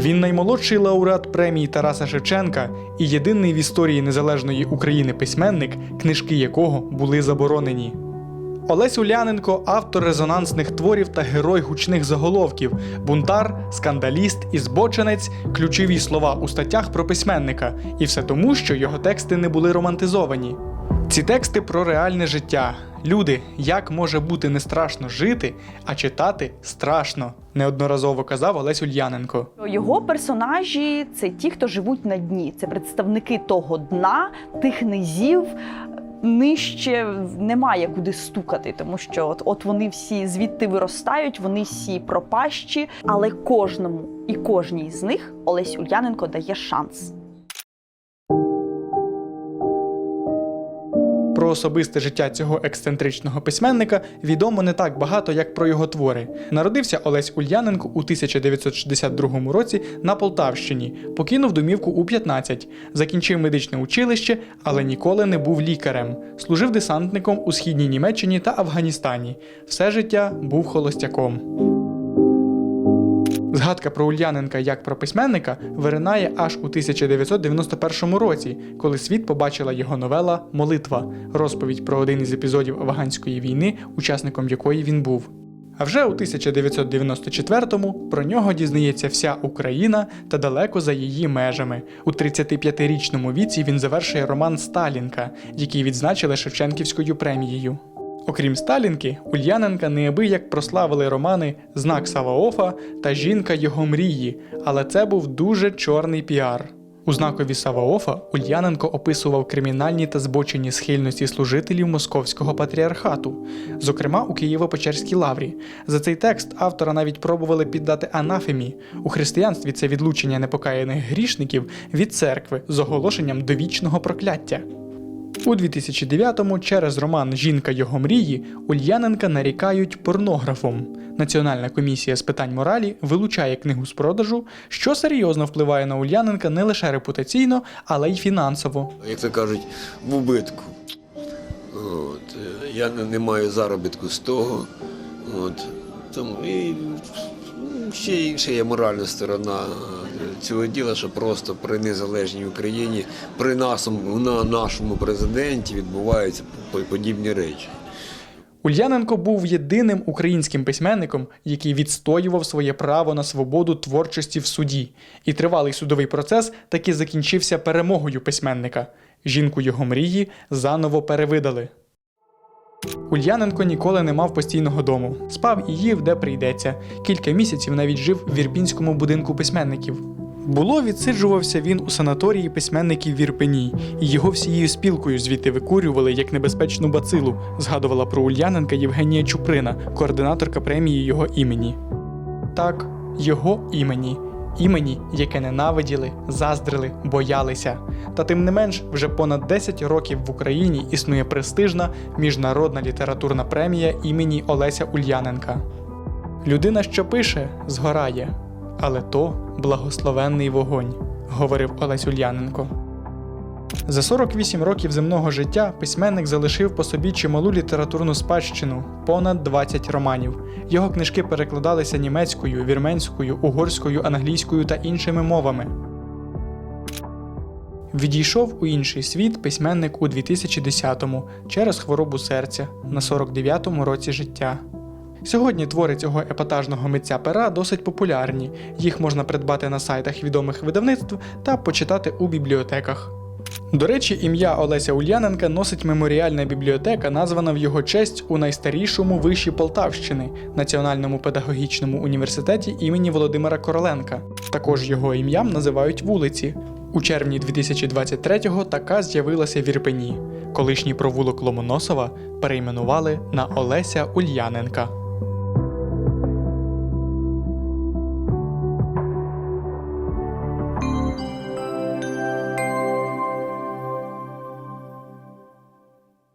Він наймолодший лауреат премії Тараса Шевченка і єдиний в історії незалежної України письменник, книжки якого були заборонені. Олесь Уляненко автор резонансних творів та герой гучних заголовків, бунтар, скандаліст і збоченець ключові слова у статтях про письменника, і все тому, що його тексти не були романтизовані. Ці тексти про реальне життя. Люди, як може бути не страшно жити, а читати страшно, неодноразово казав Олесь Ульяненко. Його персонажі це ті, хто живуть на дні. Це представники того дна, тих низів. Нижче немає куди стукати, тому що от, от вони всі звідти виростають, вони всі пропащі, але кожному і кожній з них Олесь Ульяненко дає шанс. Про особисте життя цього ексцентричного письменника відомо не так багато, як про його твори. Народився Олесь Ульяненко у 1962 році на Полтавщині, покинув домівку у 15, закінчив медичне училище, але ніколи не був лікарем. Служив десантником у східній Німеччині та Афганістані. Все життя був холостяком. Згадка про Ульяненка як про письменника виринає аж у 1991 році, коли світ побачила його новела Молитва розповідь про один із епізодів афганської війни, учасником якої він був. А вже у 1994-му про нього дізнається вся Україна та далеко за її межами. У 35-річному віці він завершує роман Сталінка, який відзначили Шевченківською премією. Окрім Сталінки, Ульяненка неабияк прославили романи Знак Саваофа та Жінка його мрії, але це був дуже чорний піар. У знакові Саваофа Ульяненко описував кримінальні та збочені схильності служителів московського патріархату, зокрема у Києво-Печерській лаврі. За цей текст автора навіть пробували піддати анафемі. У християнстві це відлучення непокаяних грішників від церкви з оголошенням довічного прокляття. У 2009-му через роман Жінка його мрії Ульяненка нарікають порнографом. Національна комісія з питань моралі вилучає книгу з продажу, що серйозно впливає на Ульяненка не лише репутаційно, але й фінансово. як то кажуть, в убитку. От, е, я не, маю заробітку з того. От, тому і ну, ще інша є моральна сторона цього діла, що просто при незалежній Україні, при нашому, на нашому президенті відбуваються подібні речі. Ульяненко був єдиним українським письменником, який відстоював своє право на свободу творчості в суді, і тривалий судовий процес таки закінчився перемогою письменника. Жінку його мрії заново перевидали. Ульяненко ніколи не мав постійного дому. Спав і їв, де прийдеться. Кілька місяців навіть жив в Ірпінському будинку письменників. Було, відсиджувався він у санаторії письменників в Ірпені, і його всією спілкою звідти викурювали як небезпечну бацилу, згадувала про Ульяненка Євгенія Чуприна, координаторка премії його імені. Так, його імені, імені, яке ненавиділи, заздрили, боялися. Та тим не менш, вже понад 10 років в Україні існує престижна міжнародна літературна премія імені Олеся Ульяненка. Людина, що пише, згорає, але то благословенний вогонь, говорив Олесь Ульяненко. За 48 років земного життя письменник залишив по собі чималу літературну спадщину понад 20 романів. Його книжки перекладалися німецькою, вірменською, угорською, англійською та іншими мовами. Відійшов у інший світ письменник у 2010-му через хворобу серця на 49-му році життя. Сьогодні твори цього епатажного митця пера досить популярні. Їх можна придбати на сайтах відомих видавництв та почитати у бібліотеках. До речі, ім'я Олеся Ульяненка носить меморіальна бібліотека, названа в його честь у найстарішому виші Полтавщини Національному педагогічному університеті імені Володимира Короленка. Також його ім'ям називають вулиці. У червні 2023-го така з'явилася в Ірпені. Колишній провулок Ломоносова перейменували на Олеся Ульяненка.